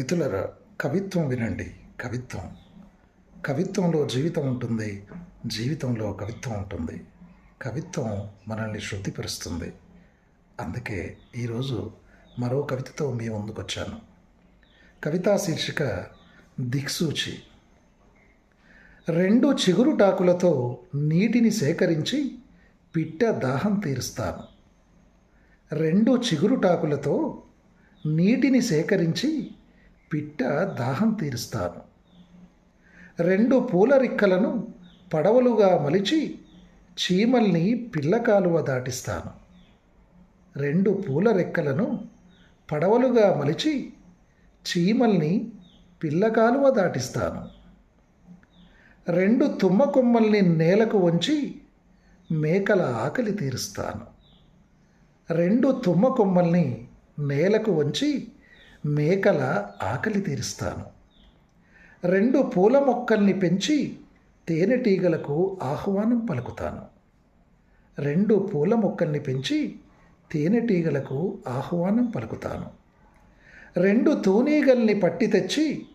మిత్రులరా కవిత్వం వినండి కవిత్వం. కవిత్వంలో జీవితం ఉంటుంది జీవితంలో కవిత్వం ఉంటుంది. కవిత్వం మనల్ని శృద్ధిపరుస్తుంది. అందుకే ఈరోజు మరో కవితతో మీ ముందుకు వచ్చాను కవితా శీర్షిక దిక్సూచి. రెండు చిగురుటాకులతో నీటిని సేకరించి పిట్ట దాహం తీరుస్తాను. రెండు చిగురుటాకులతో నీటిని సేకరించి పిట్ట దాహం తీరుస్తాను. రెండు పూల రిక్కలను పడవలుగా మలిచి చీమల్ని పిల్లకాలువ దాటిస్తాను. రెండు పూల రెక్కలను పడవలుగా మలిచి చీమల్ని పిల్లకాలువ దాటిస్తాను. రెండు తుమ్మ కొమ్మల్ని నేలకు వంచి మేకల ఆకలి తీరుస్తాను. రెండు తుమ్మ కొమ్మల్ని నేలకు వంచి మేకల ఆకలి తీరుస్తాను. రెండు పూల మొక్కల్ని పెంచి తేనెటీగలకు ఆహ్వానం పలుకుతాను. రెండు పూల మొక్కల్ని పెంచి తేనెటీగలకు ఆహ్వానం పలుకుతాను. రెండు తూనీగల్ని పట్టి తెచ్చి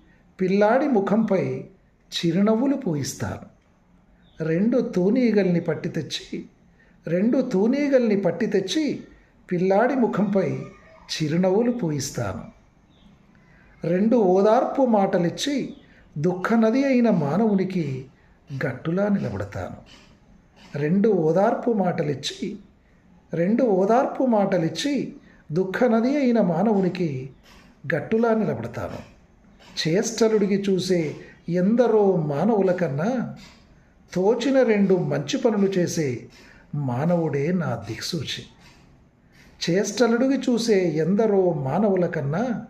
పిల్లాడి ముఖంపై చిరునవ్వులు పూయిస్తాను. రెండు తూనీగల్ని పట్టి తెచ్చి రెండు తూనీగల్ని పట్టి తెచ్చి పిల్లాడి ముఖంపై చిరునవ్వులు పూయిస్తాను. రెండు ఓదార్పు మాటలిచ్చి దుఃఖనది అయిన మానవునికి గట్టులా నిలబడతాను. రెండు ఓదార్పు మాటలిచ్చి రెండు ఓదార్పు మాటలిచ్చి దుఃఖనది అయిన మానవునికి గట్టులా నిలబడతాను. చేష్టలుడికి చూసే ఎందరో మానవుల కన్నా తోచిన రెండు మంచి పనులు చేసే మానవుడే నా దిక్సూచి. చేష్టలుడికి చూసే ఎందరో మానవుల కన్నా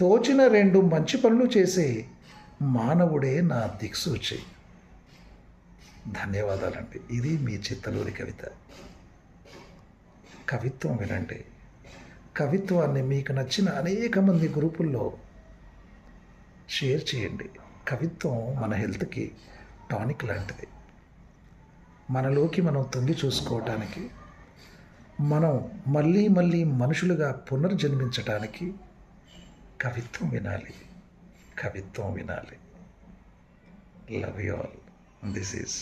తోచిన రెండు మంచి పనులు చేసే మానవుడే నా దిక్సూచి. ధన్యవాదాలండి. ఇది మీ చిత్తలూరి కవిత. కవిత్వం వినండి. కవిత్వాన్ని మీకు నచ్చిన అనేక మంది గ్రూపుల్లో షేర్ చేయండి. కవిత్వం మన హెల్త్కి టానిక్ లాంటిది. మనలోకి మనం తొంగి చూసుకోవటానికి మనం మళ్ళీ మళ్ళీ మనుషులుగా పునర్జన్మించటానికి കവിത്വം വിനാലെ കവിത്വം വിനാലെ love you all this is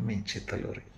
me Chittaluri